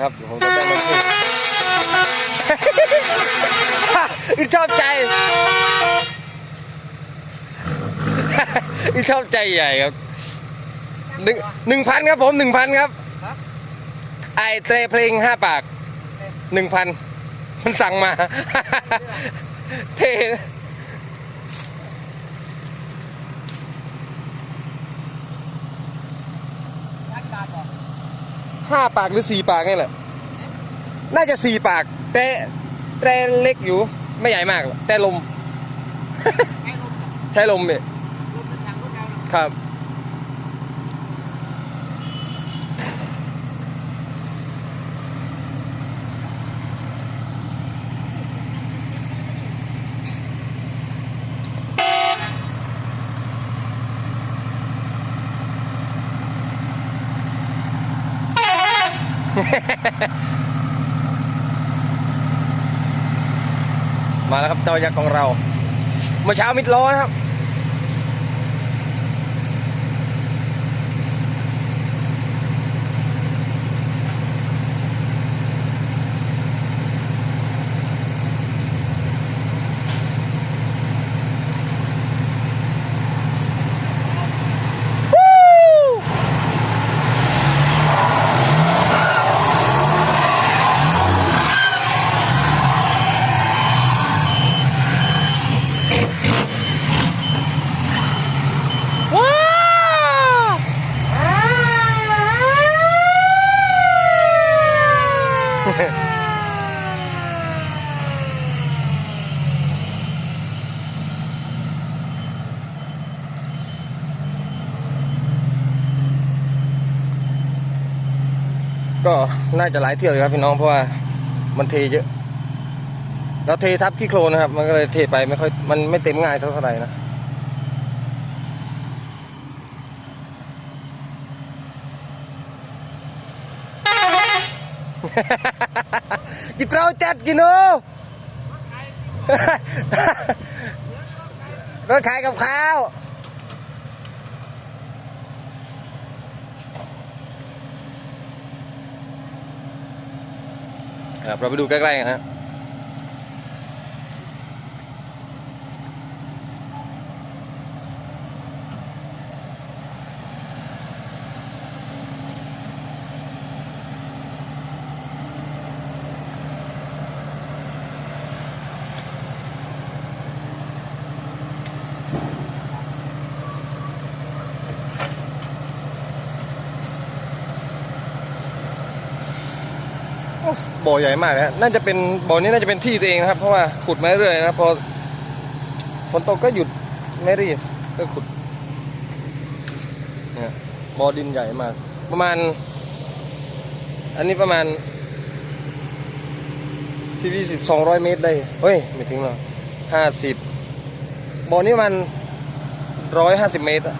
ครับเดี๋ยวผมจะแต่งมันขึ้นอีชอบใจอีชอบใจใหญ่ครับหนึ่งหนึ่งพันครับผมหนึ่งพันครับไอเตรเพลงห้าปากหนึ่งพันมันสั่งมา เท ทักการบอก ห้าปากหรือสี่ปากนี่แหละ น่าจะสี่ปาก แต่แต่เล็กอยู่ไม่ใหญ่มากหรอกแต่ลม ใช้ลมกับใช้ลมเนี่ยลมเป็นทางรถเรานะครับ มาแล้วครับเจ้ายักษ์ของเราเมื่อเช้ามิดล้อนะครับ ว้าว ก็น่าจะหลายเที่ยวอยู่ครับพี่น้องเพราะว่ามันเทเยอะเราเททับขี้โคลนนะครับ มันก็เลยเทไปไม่ค่อยมันไม่เต็มง่ายเท่าไหร่นะกินเต้าจัดกินโอรถขายกับข้าว ครับ เราไปดูใกล้ๆกันฮะ บ่อใหญ่มากนะน่าจะเป็นบ่อนี้น่าจะเป็นที่ตัวเองนะครับ เพราะว่าขุดมาเรื่อยนะครับพอฝนตกก็หยุดไม่รีบก็ขุดเนี่ยบ่อดินใหญ่มาก ประมาณ อันนี้ประมาณสิบยี่สิบสองร้อยเมตรได้เฮ้ยไม่ถึงหรอกห้าสิบบ่อนี้มันร้อยห้าสิบเมตรอะ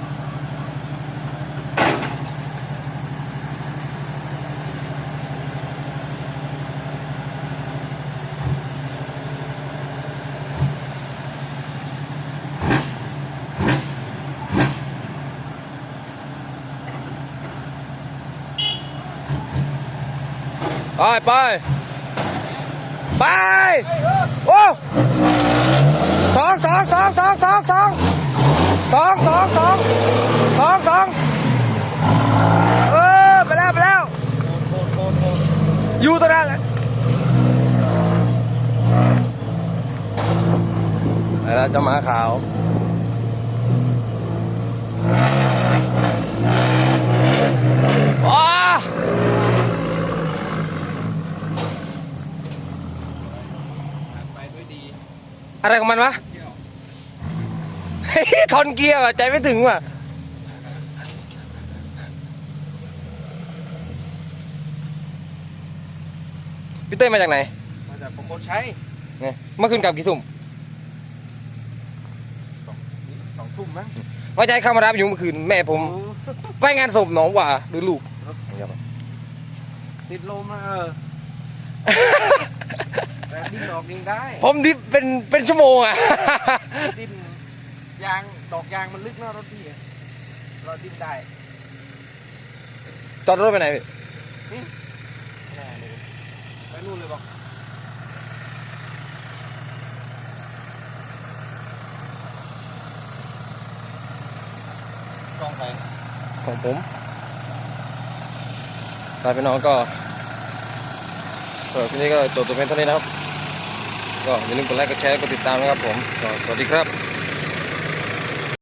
ไปไปไปโอ้สองสองสองสองสองสองสองสองสองสองสองเออไปแล้วไปแล้วอยู่ตรงนั้นแหละไปแล้วเจะมาขาวอ้า ไปด้วยดี อะไรของมันวะเฮ้ยทอนเกียร์ว่ะใจไม่ถึงว่ะพี่เต้ยมาจากไหน มาจากประโคนชัยเนี่ยเมื่อคืนกลับกี่ทุ่มสองทุ่มมั้งว่าจะให้เข้ามารับอยู่เมื่อคืนแม่ผม ไปงานศพหนองหว่าหรือลูก ติดลมนะเออ แต่ดิ้นออกดิ้นได้ผมดิฟเป็นเป็นชั่วโมงอะ ดิ้นยางดอกยางมันลึกเนอะรถพี่อะเราดิ้นได้จอดรถไปไหนพี่รแน่เลยไปนู่นเลยบอกกล้องใครของผมตายพี่น้องก็สำหรับที่นี้ก็จบตัวเป็นเท่านี้นะครับ ก็อย่าลืมกดไลค์กดแชร์กดติดตามนะครับผมสวัสดีครับ